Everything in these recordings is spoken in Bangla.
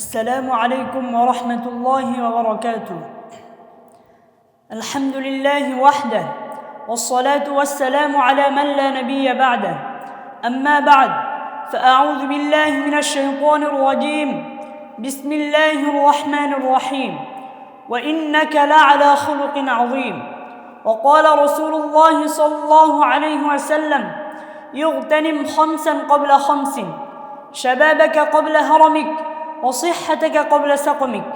السلام عليكم ورحمة الله وبركاته. الحمد لله وحده والصلاة والسلام على من لا نبي بعده. أما بعد فأعوذ بالله من الشيطان الرجيم. بسم الله الرحمن الرحيم. وإنك لعلى خلق عظيم. وقال رسول الله صلى الله عليه وسلم يغتنم خمسا قبل خمس. شبابك قبل هرمك. وصحتك قبل سقمك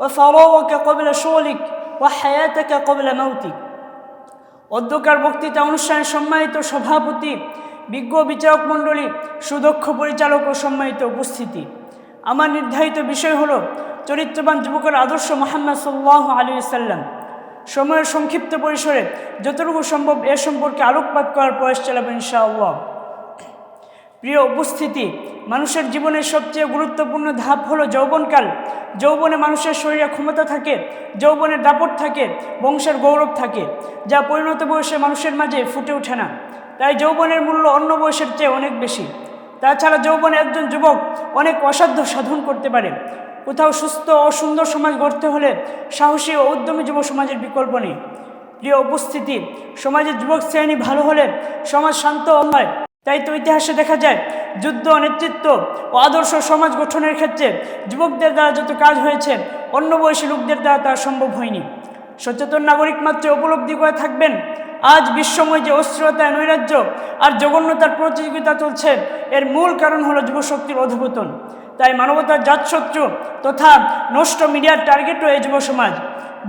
وفراغك قبل شغلك وحياتك قبل موتك অধ্যকার বক্তৃতা অনুষ্ঠানের সম্মানিত সভাপতি বিজ্ঞ বিচারক মণ্ডলী সুদক্ষ পরিচালক ও সম্মানিত উপস্থিতি আমার নির্ধারিত বিষয় হলো চরিত্রবান যুবকের আদর্শ মোহাম্মদ সাল্লাহ আলী সাল্লাম সময়ের সংক্ষিপ্ত পরিসরে যতটুকু সম্ভব এ সম্পর্কে আলোকপাত করার প্রয়াস চালাবেন ইনশাআল্লাহ প্রিয় উপস্থিতি, মানুষের জীবনের সবচেয়ে গুরুত্বপূর্ণ ধাপ হলো যৌবনকাল। যৌবনে মানুষের শরীরে ক্ষমতা থাকে, যৌবনের দাপট থাকে, বংশের গৌরব থাকে, যা পরিণত বয়সে মানুষের মাঝে ফুটে ওঠে না। তাই যৌবনের মূল্য অন্য বয়সের চেয়ে অনেক বেশি। তাছাড়া যৌবনে একজন যুবক অনেক অসাধ্য সাধন করতে পারে। কোথাও সুস্থ ও সুন্দর সমাজ গড়তে হলে সাহসী ও উদ্যমী যুব সমাজের বিকল্প নেই। প্রিয় উপস্থিতি, সমাজের যুবক শ্রেণি ভালো হলে সমাজ শান্ত হয় তাই তো ইতিহাসে দেখা যায়, যুদ্ধ নেতৃত্ব ও আদর্শ সমাজ গঠনের ক্ষেত্রে যুবকদের দ্বারা যত কাজ হয়েছে, অন্য বয়সী লোকদের দ্বারা তা সম্ভব হয়নি। সচেতন নাগরিক মাত্র উপলব্ধি করে থাকবেন, আজ বিশ্বময় যে অস্থিরতায় নৈরাজ্য আর জঘন্যতার প্রতিযোগিতা চলছে, এর মূল কারণ হলো যুবশক্তির অধপতন। তাই মানবতার জাতশত্রু তথা নষ্ট মিডিয়ার টার্গেটও এই যুব সমাজ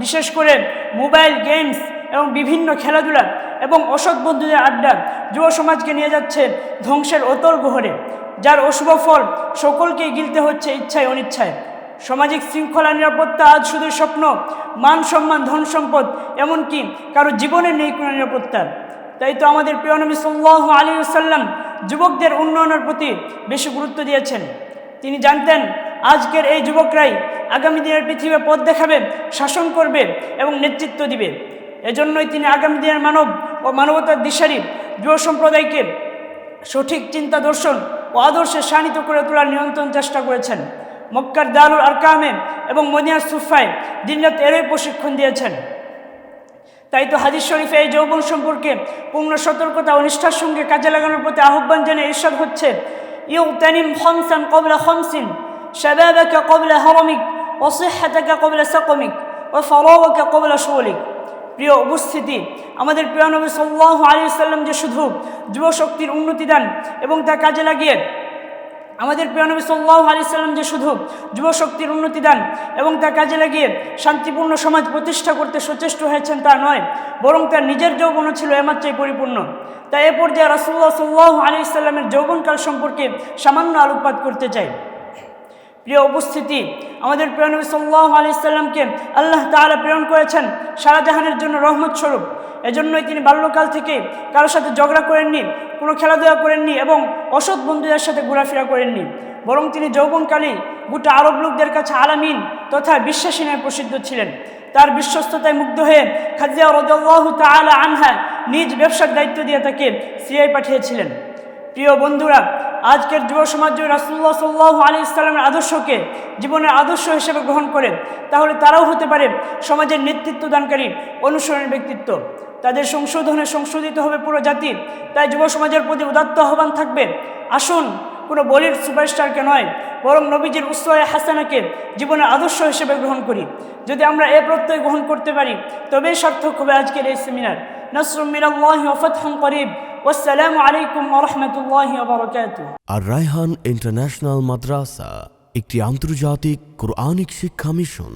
বিশেষ করে মোবাইল গেমস এবং বিভিন্ন খেলাধুলা এবং অসৎ বন্ধুদের আড্ডা যুব সমাজকে নিয়ে যাচ্ছে ধ্বংসের অতল গহরে, যার অশুভ ফল সকলকেই গিলতে হচ্ছে ইচ্ছায় অনিচ্ছায়। সামাজিক শৃঙ্খলা নিরাপত্তা আজ শুধু স্বপ্ন, মান সম্মান, ধন সম্পদ, এমনকি কারও জীবনের নেই কোনো নিরাপত্তা। তাই তো আমাদের প্রিয় নবী সাল্লাহ আলী সাল্লাম যুবকদের উন্নয়নের প্রতি বেশি গুরুত্ব দিয়েছেন। তিনি জানতেন, আজকের এই যুবকরাই আগামী দিনের পৃথিবীর পথ দেখাবে, শাসন করবে এবং নেতৃত্ব দিবে। এজন্যই তিনি আগামী দিনের মানব ও মানবতার দিশারি যুব সম্প্রদায়কে সঠিক চিন্তা, দর্শন ও আদর্শে শানিত করে তোলার নিয়ন্ত্রণ চেষ্টা করেছেন। মক্কার দারুল আরকামে এবং মদিনার সুফায় দিনরাত এরই প্রশিক্ষণ দিয়েছেন। তাই তো হাদিস শরীফে এই যৌবন সম্পর্কে পূর্ণ সতর্কতা ও নিষ্ঠার সঙ্গে কাজে লাগানোর প্রতি আহ্বান জানিয়ে ঈশ্বর হচ্ছে ইউ তানিম খমসান কবলা খমসিন, শাবাবাকা কবলা হরমিক ও সিহাতাকা কবলা সাকমিক ও ফরাওয়াকা কবলা শৌলিক প্রিয় উপস্থিতি, আমাদের প্রিয় নবী সাল্লাহ আলী সাল্লাম যে শুধু যুবশক্তির উন্নতি দান এবং তা কাজে লাগিয়ে, আমাদের প্রিয় নবী সাল্লাহ আলী সাল্লাম যে শুধু যুবশক্তির উন্নতি দান এবং তা কাজে লাগিয়ে শান্তিপূর্ণ সমাজ প্রতিষ্ঠা করতে সচেষ্ট হয়েছেন তা নয়, বরং তার নিজের যৌবনও ছিল এমাত্রই পরিপূর্ণ। তাই এ পর্যায়ে রাসুল্লাহ সাল্লাহ আলী সাল্লামের যৌবনকাল সম্পর্কে সামান্য আলোকপাত করতে চাই। প্রিয় উপস্থিতি, আমাদের প্রিয়নবী সাল্লাহ আলি সাল্লামকে আল্লাহ তালা প্রেরণ করেছেন সারাজাহানের জন্য রহমত স্বরূপ। এজন্যই তিনি বাল্যকাল থেকে কারোর সাথে ঝগড়া করেননি, কোনো খেলাধুলা করেননি এবং অসৎ বন্ধুদের সাথে ঘোরাফেরা করেননি। বরং তিনি যৌবনকালেই গোটা আরব লোকদের কাছে আলামিন তথা বিশ্বাসী নামে প্রসিদ্ধ ছিলেন। তার বিশ্বস্ততায় মুগ্ধ হয়ে খাজিয়া রদাল্লাহ তালা আনহা নিজ ব্যবসার দায়িত্ব দিয়ে তাকে সিআই পাঠিয়েছিলেন। প্রিয় বন্ধুরা আজকের যুব সমাজ যদি রাসুল্লাহ সাল্লাহ আলী ইসলামের আদর্শকে জীবনের আদর্শ হিসেবে গ্রহণ করে, তাহলে তারাও হতে পারে সমাজের নেতৃত্ব দানকারী অনুসরণের ব্যক্তিত্ব। তাদের সংশোধনে সংশোধিত হবে পুরো জাতি, তাই যুব সমাজের প্রতি উদাত্ত আহ্বান থাকবে। আসুন, কোনো বলির সুপারস্টারকে নয়, বরং নবীজির উৎসাহে হাসানাকে জীবনের আদর্শ হিসেবে গ্রহণ করি। যদি আমরা এ প্রত্যয় গ্রহণ করতে পারি, তবেই সার্থক হবে আজকের এই সেমিনার। নসরুম মিনাল্লাহি ওয়া ফাতহুন করিব। والسلام عليكم ورحمة الله وبركاته আর রায়হান ইন্টারন্যাশনাল মাদ্রাসা একটি আন্তর্জাতিক কোরআনিক শিক্ষা মিশন